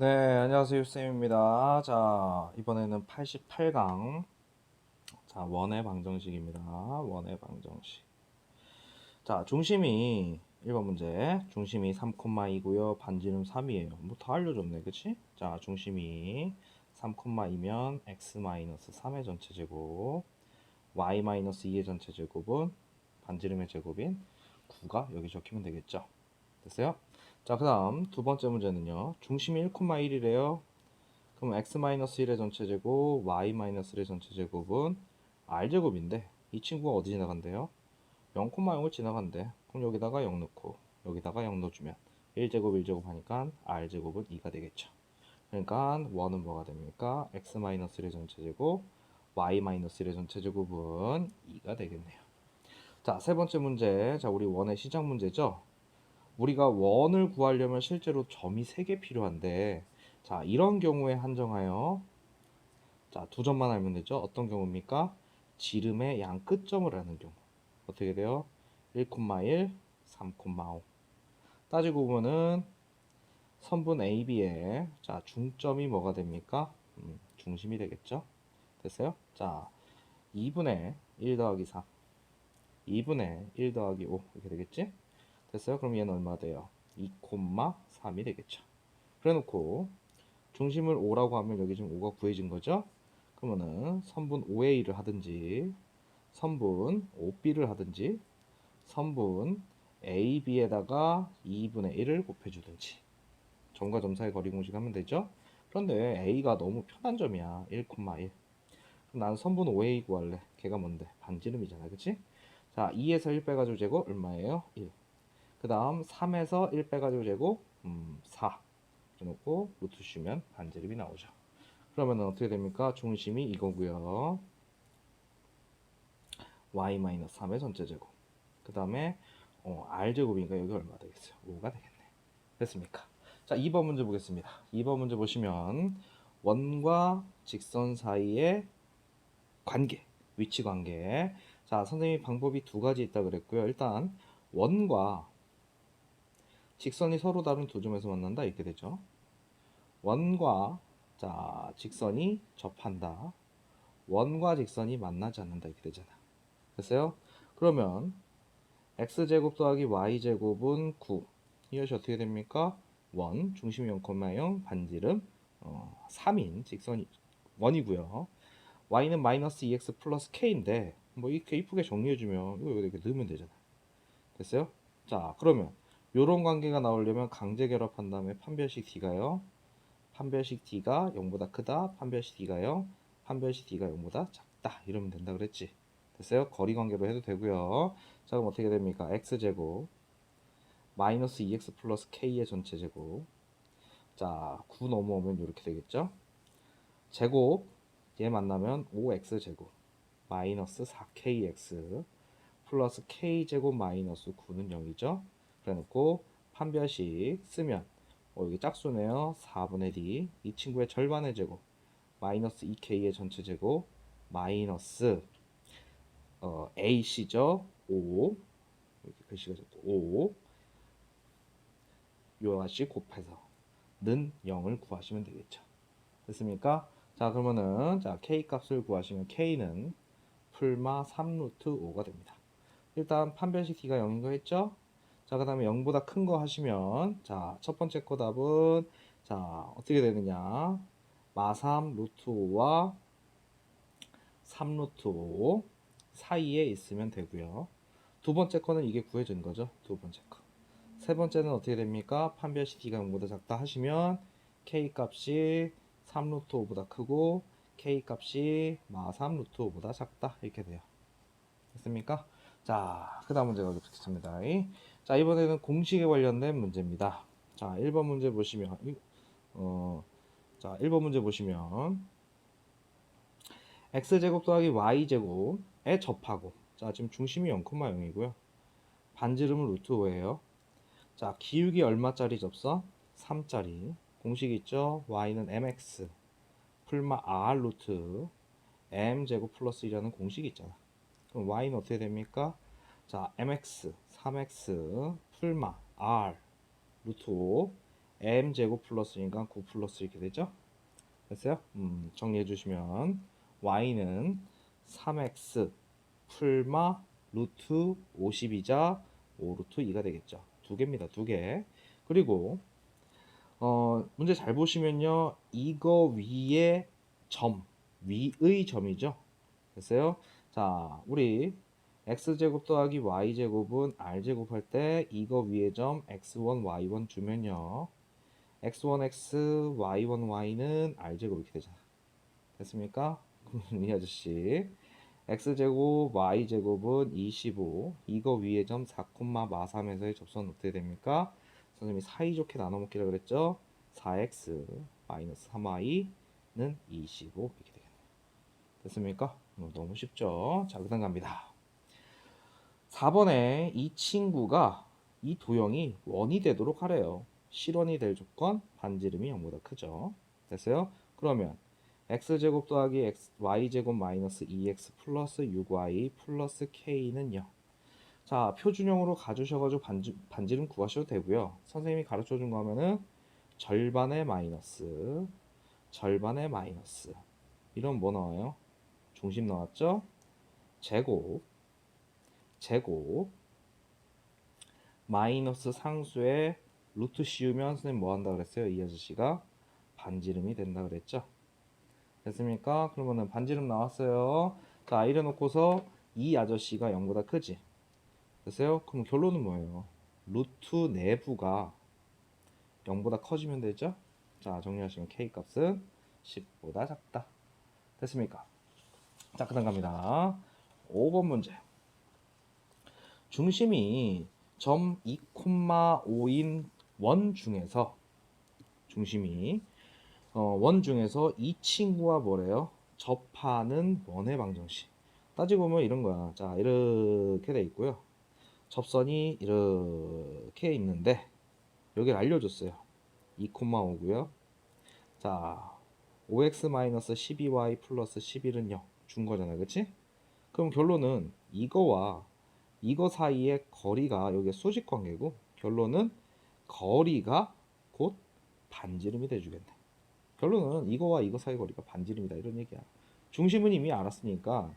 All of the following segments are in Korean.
네, 안녕하세요, 쌤입니다. 자, 이번에는 88강. 자, 원의 방정식입니다. 원의 방정식. 자, 중심이 1번 문제. 중심이 3,2고요. 반지름 3이에요. 뭐 다 알려줬네, 그치? 자, 중심이 3,2면 x-3의 전체 제곱, y-2의 전체 제곱은 반지름의 제곱인 9가 여기 적히면 되겠죠. 됐어요? 자, 그 다음 두 번째 문제는요. 중심이 1,1이래요. 그럼 x-1의 전체 제곱, y-1의 전체 제곱은 r제곱인데 이 친구가 어디 지나간대요? 0,0을 지나간대. 그럼 여기다가 0 넣고 여기다가 0 넣어주면 1제곱 1제곱 하니까 r제곱은 2가 되겠죠. 그러니까 원은 뭐가 됩니까? x-1의 전체 제곱, y-1의 전체 제곱은 2가 되겠네요. 자, 세 번째 문제. 자, 우리 원의 시작 문제죠. 우리가 원을 구하려면 실제로 점이 3개 필요한데 자 이런 경우에 한정하여 자 두 점만 알면 되죠? 어떤 경우입니까? 지름의 양 끝점을 하는 경우. 어떻게 돼요? 1,1 3,5 따지고 보면은 선분 AB의 자 중점이 뭐가 됩니까? 음, 중심이 되겠죠? 됐어요? 자 2분의 1 더하기 3 2분의 1 더하기 5 이렇게 되겠지 됐어요? 그럼 얘는 얼마 돼요? 2,3이 되겠죠. 그래 놓고 중심을 5라고 하면 여기 지금 5가 구해진 거죠? 그러면은 선분 5A를 하든지 선분 5B를 하든지 선분 AB에다가 2분의 1을 곱해주든지 점과 점 사이 거리 공식 하면 되죠? 그런데 A가 너무 편한 점이야 1,1 그럼 난 선분 5A 구할래 걔가 뭔데? 반지름이잖아 그치? 자 2에서 1 빼가지고 제곱 얼마예요? 1 그 다음 3에서 1 빼가지고 제곱 음, 4 해놓고 루트 쉬면 반지름이 나오죠. 그러면 어떻게 됩니까? 중심이 이거고요. y-3의 전체 제곱. 그 다음에 어, r제곱이니까 여기 얼마 되겠어요? 5가 되겠네. 됐습니까? 자, 2번 문제 보겠습니다. 2번 문제 보시면 원과 직선 사이의 관계, 위치 관계. 자, 선생님이 방법이 두 가지 있다 그랬고요. 일단 원과 직선이 서로 다른 두 점에서 만난다 이렇게 되죠. 원과 자 직선이 접한다. 원과 직선이 만나지 않는다 이렇게 되잖아. 됐어요? 그러면 x제곱 더하기 y제곱은 9. 이것이 어떻게 됩니까? 원, 중심 0,0, 반지름 어, 3인 직선이 원이고요. y는 마이너스 2x 플러스 k인데 뭐 이렇게 이쁘게 정리해주면 이거 이렇게 넣으면 되잖아. 됐어요? 자 그러면 이런 관계가 나오려면 강제 결합한 다음에 판별식 D가요. 판별식 D가 0보다 크다. 판별식 D가요. 판별식 D가 0보다 작다. 이러면 된다 그랬지. 됐어요? 거리 관계로 해도 되고요. 자 그럼 어떻게 됩니까? x제곱 마이너스 2x 플러스 k의 전체 제곱 자, 9 넘어오면 이렇게 되겠죠? 제곱 얘 만나면 5x 제곱 마이너스 4kx 플러스 k제곱 마이너스 9는 0이죠? 그래놓고 판별식 쓰면 어, 여기 짝수네요. 4분의 D 이 친구의 절반의 제곱 마이너스 2K의 전체 제곱 마이너스 어, AC죠. 5 이렇게 글씨가 적고 5 요아씨 곱해서 는 0을 구하시면 되겠죠. 됐습니까? 자 그러면은 자 K 값을 구하시면 K는 풀마 3루트 5가 됩니다. 일단 판별식 D가 0인 거 했죠? 자, 그 다음에 0보다 큰 거 하시면, 자, 첫 번째 거 답은, 자, 어떻게 되느냐. 마3 루트 5와 3 루트 5 사이에 있으면 되고요. 두 번째 거는 이게 구해진 거죠. 두 번째 거. 세 번째는 어떻게 됩니까? 판별식 D가 0보다 작다 하시면, K 값이 3 루트 5보다 크고, K 값이 마3 루트 5보다 작다. 이렇게 돼요. 됐습니까? 자, 그 다음 문제가 붙겠습니다. 자, 이번에는 공식에 관련된 문제입니다. 자, 1번 문제 보시면, 어, 자, 1번 문제 보시면, x제곱 더하기 y제곱에 접하고, 자, 지금 중심이 0,0이고요. 반지름은 루트 5예요. 자, 기울기 얼마짜리 접선? 3짜리. 공식 있죠? y는 mx, 풀마 r 루트, m제곱 플러스 1이라는 공식이 있잖아. 그럼 y는 어떻게 됩니까? 자, mx, 3x, 풀마, r, 루트 5, m 제곱 플러스니까 9 플러스 이렇게 되죠? 됐어요? 음, 정리해 주시면 y는 3x 풀마 루트 50이자 5 루트 2가 되겠죠. 두 개입니다. 두 개. 그리고 어, 문제 잘 보시면요. 이거 위에 점, 위의 점이죠. 됐어요? 자, 우리 x제곱 더하기 y제곱은 r제곱 할 때 이거 위에 점 x1, y1 주면요. x1x, y1, y는 r제곱 이렇게 되잖아. 됐습니까? 이 아저씨 x제곱, y제곱은 25 이거 위에 점 4,43에서의 접선 어떻게 됩니까? 선생님이 사이좋게 나눠 먹기라 그랬죠? 4x 마이너스 3y는 25 이렇게 되겠네요. 됐습니까? 어, 너무 쉽죠? 자, 그 다음 갑니다. 4번에 이 친구가 이 도형이 원이 되도록 하래요. 실원이 될 조건 반지름이 0보다 크죠. 됐어요? 그러면 x제곱 더하기 x, y제곱 마이너스 2x 플러스 6y 플러스 k는 0. 자, 표준형으로 가주셔가지고 반지, 반지름 구하셔도 되고요. 선생님이 가르쳐준 거 하면은 절반의 마이너스, 절반의 마이너스. 이런 뭐 나와요? 중심 나왔죠? 제곱, 제곱, 마이너스 상수에 루트 씌우면 선생님 뭐 한다 그랬어요? 이 아저씨가 반지름이 된다 그랬죠? 됐습니까? 그러면은 반지름 나왔어요. 자, 이래 놓고서 이 아저씨가 0보다 크지? 됐어요? 그럼 결론은 뭐예요? 루트 내부가 0보다 커지면 되죠? 자, 정리하시면 k 값은 10보다 작다. 됐습니까? 자, 그 다음 갑니다. 5번 문제. 중심이 점 2,5인 원 중에서 중심이 어, 원 중에서 이 친구와 뭐래요? 접하는 원의 방정식. 따지고 보면 이런 거야. 자, 이렇게 돼 있고요. 접선이 이렇게 있는데 여기를 알려줬어요. 2,5고요. 자, 5x-12y 플러스 11은 0. 준 거잖아. 그치? 그럼 결론은 이거와 이거 사이의 거리가 여기 수직 관계고 결론은 거리가 곧 반지름이 돼주겠네. 결론은 이거와 이거 사이 거리가 반지름이다 이런 얘기야. 중심은 이미 알았으니까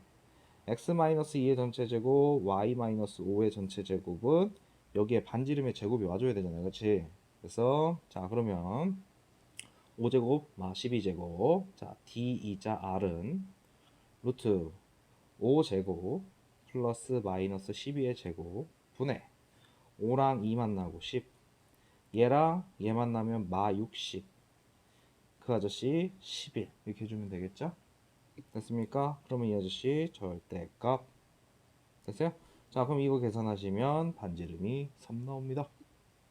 x-2의 전체 제곱, y-5의 전체 제곱은 여기에 반지름의 제곱이 와줘야 되잖아요. 그렇지? 그래서 자 그러면 5제곱, 12제곱 자 d2자 r은 루트 5제곱 플러스 마이너스 12의 제곱 분의 5랑 2 만 나고 10 얘랑 얘 만나면 마 60. 그 아저씨 11 이렇게 해주면 되겠죠? 됐습니까? 그러면 이 아저씨 절대값 됐어요? 자 그럼 이거 계산하시면 반지름이 3 나옵니다.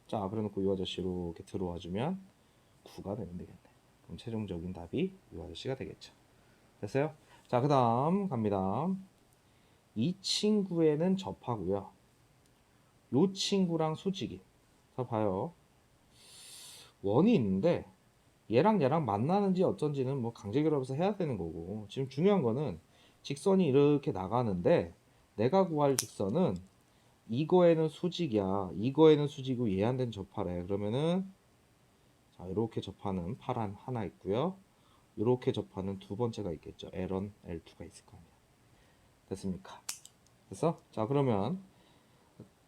자 그래놓고 이 아저씨로 이렇게 들어와주면 9가 되면 되겠네. 그럼 최종적인 답이 이 아저씨가 되겠죠. 됐어요? 자 그 다음 갑니다. 이 친구에는 접하고요. 요 친구랑 수직이 자 봐요. 원이 있는데 얘랑 얘랑 만나는지 어쩐지는 뭐 강제결합해서 해야 되는 거고. 지금 중요한 거는 직선이 이렇게 나가는데 내가 구할 직선은 이거에는 수직이야. 이거에는 수직이고 얘한테는 접하래. 그러면은 자 이렇게 접하는 파란 하나 있고요. 이렇게 접하는 두 번째가 있겠죠. L1, L2가 있을 거 아니야 됐습니까 됐어? 자 그러면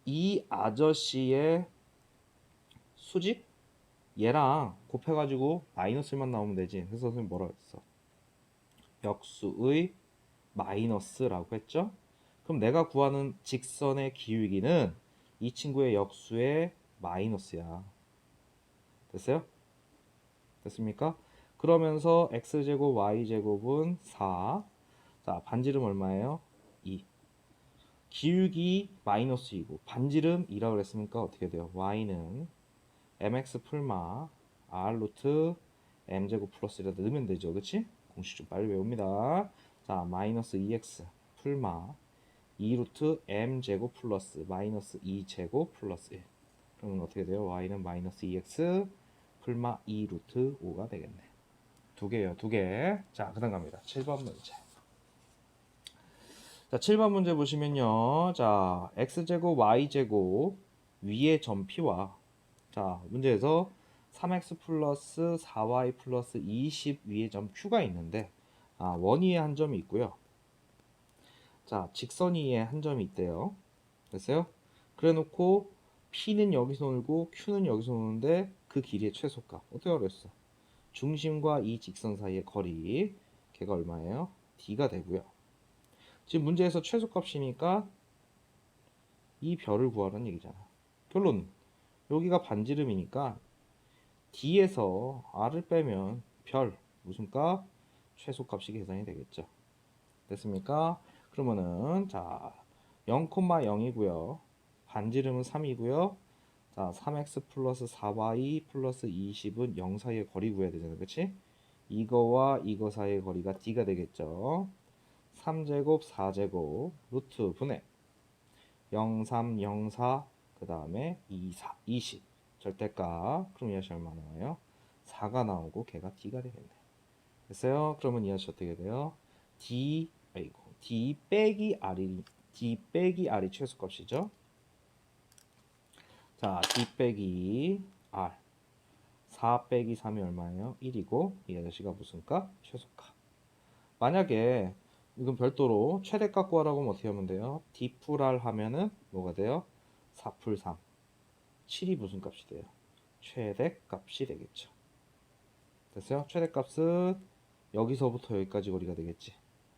이 아저씨의 수직 얘랑 곱해가지고 마이너스만 나오면 되지. 그래서 선생님 뭐라 했어? 역수의 마이너스라고 했죠? 그럼 내가 구하는 직선의 기울기는 이 친구의 역수의 마이너스야. 됐어요? 됐습니까? 그러면서 x제곱 y제곱은 4. 자, 반지름 얼마예요? 2. 기울기 마이너스 이고 반지름 2라고 그랬으니까 어떻게 돼요? y는 mx 풀마 r 루트 m 제곱 플러스 이라도 넣으면 되죠 그치? 공식 좀 빨리 외웁니다 자 마이너스 2x 풀마 2 루트 m 제곱 플러스 마이너스 2 제곱 플러스 1 그러면 어떻게 돼요? y는 마이너스 2x 풀마 2 루트 5가 되겠네 두 개요 두 개 자 그 다음 갑니다 7번 문제 자 7번 문제 보시면요 자 x제곱 y제곱 위의 점 P와 자, 문제에서 3x 플러스 4y 플러스 20 위에 점 Q가 있는데 아, 원 위에 한 점이 있고요. 자, 직선 위에 한 점이 있대요. 됐어요? 그래 놓고 P는 여기서 놀고 Q는 여기서 노는데 그 길이의 최소값. 어떻게 알았어? 중심과 이 직선 사이의 거리. 걔가 얼마예요? D가 되고요. 지금 문제에서 최소값이니까 이 별을 구하라는 얘기잖아. 결론. 여기가 반지름이니까 D에서 R을 빼면 별 무슨 값? 최소값이 계산이 되겠죠. 됐습니까? 그러면은 자 0,0이고요. 반지름은 3이고요. 자 3x 플러스 4y 플러스 20은 0 사이의 거리 구해야 되잖아요. 그치? 이거와 이거 사이의 거리가 d가 되겠죠. 3제곱 4제곱 루트 분해 0, 3, 0, 4, 그 다음에 2, 4, 20 절대값 그럼 이 아저씨 얼마 나와요? 4가 나오고 걔가 d가 되겠네 됐어요? 그러면 이 아저씨 어떻게 돼요? d, 아이고 d 빼기 r이 d 빼기 r이 최소값이죠 자 d 빼기 r 4 빼기 3이 얼마예요? 1이고 이 아저씨가 무슨 값? 최소값 만약에 이건 별도로 최대 값 구하라고 하면 어떻게 하면 돼요? d 풀 r 하면은 뭐가 돼요? 4풀 3 7이 무슨 값이 돼요? 최대 값이 되겠죠 됐어요? 최대 값은 여기서부터 여기까지 거리가 되겠지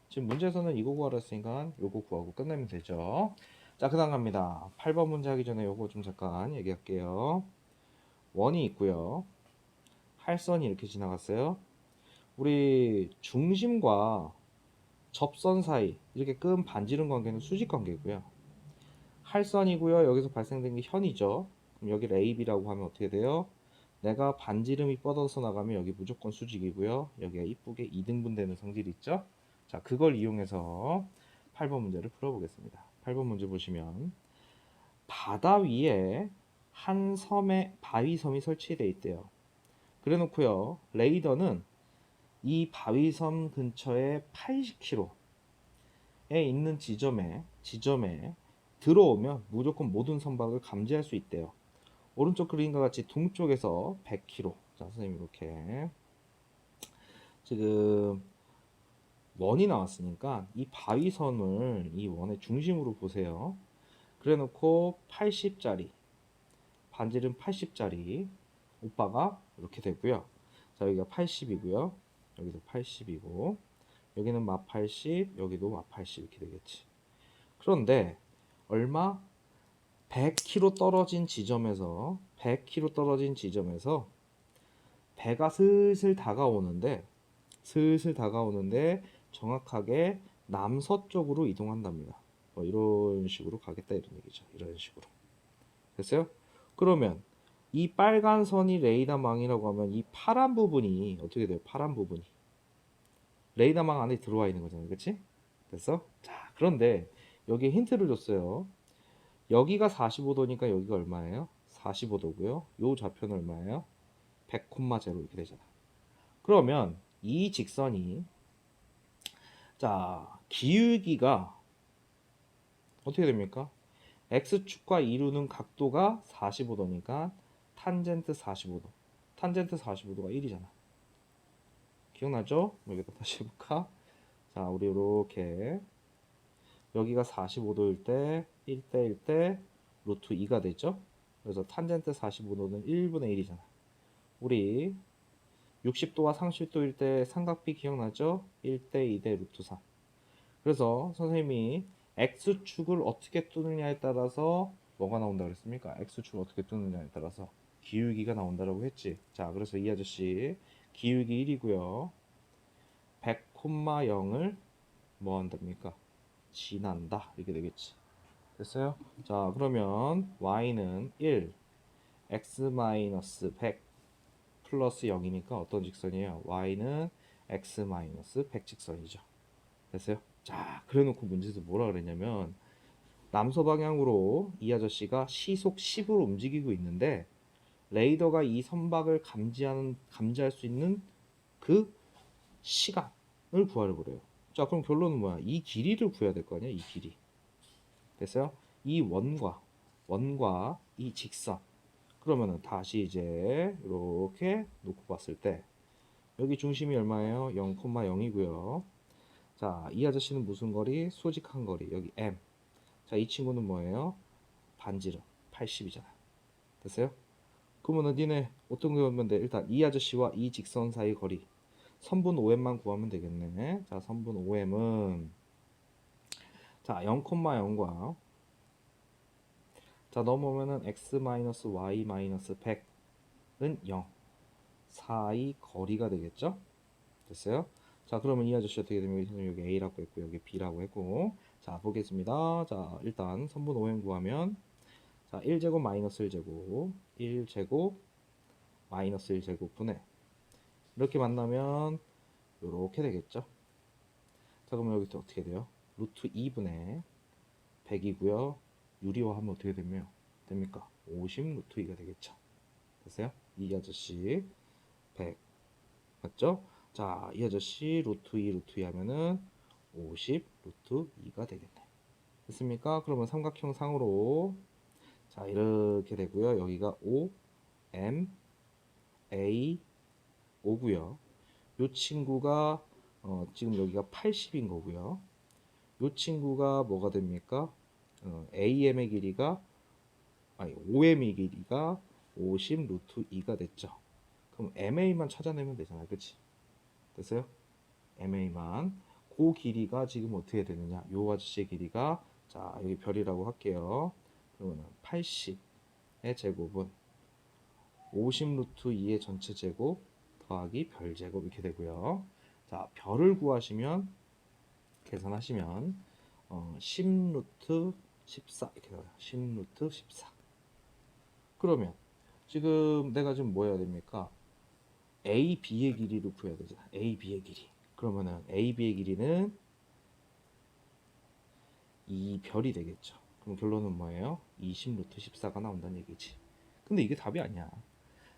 지금 문제에서는 이거 구하라 했으니까 요거 구하고 끝내면 되죠 자 그 다음 갑니다 8번 문제 하기 전에 요거 좀 잠깐 얘기할게요 원이 있고요 할선이 이렇게 지나갔어요 우리 중심과 접선 사이 이렇게 끈 반지름 관계는 수직 관계고요. 할선이고요. 여기서 발생된 게 현이죠. 그럼 여기를 AB라고 하면 어떻게 돼요? 내가 반지름이 뻗어서 나가면 여기 무조건 수직이고요. 여기가 이쁘게 2등분 되는 성질이 있죠. 자, 그걸 이용해서 8번 문제를 풀어보겠습니다. 8번 문제 보시면 바다 위에 한 섬에 바위섬이 설치되어 있대요. 그래 놓고요. 레이더는 이 바위섬 근처에 80km에 있는 지점에 지점에 들어오면 무조건 모든 선박을 감지할 수 있대요. 오른쪽 그림과 같이 동쪽에서 100km. 자, 선생님 이렇게 지금 원이 나왔으니까 이 바위선을 이 원의 중심으로 보세요. 그래 놓고 80짜리 반지름 80짜리 오빠가 이렇게 되고요. 자, 여기가 80이고요. 여기도 80이고 여기는 마 80, 여기도 마 80 이렇게 되겠지. 그런데 얼마? 100km 떨어진 지점에서 100km 떨어진 지점에서 배가 슬슬 다가오는데 슬슬 다가오는데 정확하게 남서쪽으로 이동한답니다. 뭐 이런 식으로 가겠다 이런 얘기죠. 이런 식으로. 됐어요? 그러면 이 빨간 선이 레이더망이라고 하면 이 파란 부분이 어떻게 돼요? 파란 부분이 레이더망 안에 들어와 있는 거잖아요. 그치? 됐어? 자, 그런데 여기에 힌트를 줬어요. 여기가 45도니까 여기가 얼마예요? 45도고요. 요 좌표는 얼마예요? 100,0 이렇게 되잖아. 그러면 이 직선이 자, 기울기가 어떻게 됩니까? x축과 이루는 각도가 45도니까 탄젠트 45도. 탄젠트 45도가 1이잖아. 기억나죠? 여기다 다시 해볼까? 자, 우리 이렇게 여기가 45도일 때 1대 1대 루트 2가 되죠? 그래서 탄젠트 45도는 1분의 1이잖아. 우리 60도와 30도일 때 삼각비 기억나죠? 1대 2대 루트 3. 그래서 선생님이 x축을 어떻게 뚫느냐에 따라서 뭐가 나온다 그랬습니까? x축을 어떻게 뚫느냐에 따라서 기울기가 나온다라고 했지. 자, 그래서 이 아저씨 기울기 1이고요. 100,0을 뭐 한답니까? 지난다. 이렇게 되겠지. 됐어요? 자, 그러면 y는 1, x-100 플러스 0이니까 어떤 직선이에요? y는 x-100 직선이죠. 됐어요? 자, 그래 놓고 문제에서 뭐라 그랬냐면 남서 방향으로 이 아저씨가 시속 10으로 움직이고 있는데 레이더가 이 선박을 감지하는 감지할 수 있는 그 시간을 구하려 그래요. 자, 그럼 결론은 뭐야? 이 길이를 구해야 될 거 아니야? 이 길이. 됐어요? 이 원과 원과 이 직선 그러면은 다시 이제 이렇게 놓고 봤을 때 여기 중심이 얼마예요? 0,0이고요. 자, 이 아저씨는 무슨 거리? 수직한 거리. 여기 M. 자, 이 친구는 뭐예요? 반지름 80이잖아. 됐어요? 그러면은 니네 어떤 거 하면 돼? 일단 이 아저씨와 이 직선 사이 거리 선분 OM만 구하면 되겠네. 자, 선분 OM은 자, 0,0과 자, 넘어오면은 x-y-100은 0 사이 거리가 되겠죠? 됐어요? 자, 그러면 이 아저씨 어떻게 되면 여기 A라고 했고 여기 B라고 했고 자, 보겠습니다. 자, 일단 선분 OM 구하면 자, 1제곱 마이너스 1제곱 1제곱 마이너스 1제곱 분의 이렇게 만나면 이렇게 되겠죠? 자, 그러면 여기 또 어떻게 돼요? 루트 2분의 100이고요. 유리화하면 어떻게 되며 됩니까? 50 루트 2가 되겠죠. 됐어요? 이 아저씨 100 맞죠? 자, 이 아저씨 루트 2 루트 2 하면은 50 루트 2가 되겠네. 됐습니까? 그러면 삼각형 상으로 자, 이렇게 되고요. 여기가 O M A 5고요. 요 친구가 어, 지금 여기가 80인 거고요. 요 친구가 뭐가 됩니까? 어, AM의 길이가 아니 OM의 길이가 50 루트 2가 됐죠. 그럼 MA만 찾아내면 되잖아요. 그치? 됐어요? MA만 그 길이가 지금 어떻게 되느냐? 요 아저씨의 길이가 자 여기 별이라고 할게요. 그러면 80의 제곱은 50 루트 2의 전체 제곱 더하기 별 제곱 이렇게 되고요. 자 별을 구하시면 계산하시면 어, 10 루트 14 이렇게 나와요. 10 루트 14. 그러면 지금 내가 지금 뭐 해야 됩니까? A, B의 길이를 구해야 되잖아. A, B의 길이. 그러면은 A, B의 길이는 이 별이 되겠죠. 그럼 결론은 뭐예요? 20 루트 14가 나온다는 얘기지. 근데 이게 답이 아니야.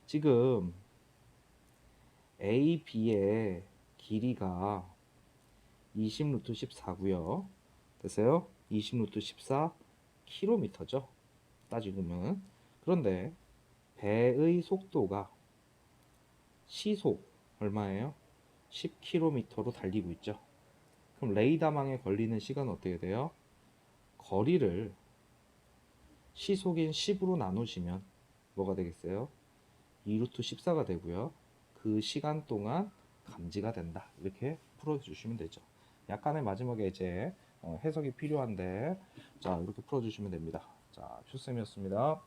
지금 A, B의 길이가 20 루트 14고요. 됐어요? 20 루트 14 킬로미터죠. 따지고 보면. 그런데 배의 속도가 시속 얼마예요? 10km로 달리고 있죠. 그럼 레이더망에 걸리는 시간은 어떻게 돼요? 거리를 시속인 10으로 나누시면 뭐가 되겠어요? 2루트 14가 되고요. 그 시간 동안 감지가 된다. 이렇게 풀어주시면 되죠. 약간의 마지막에 이제 어, 해석이 필요한데 자 이렇게 풀어주시면 됩니다. 자 큐쌤이었습니다.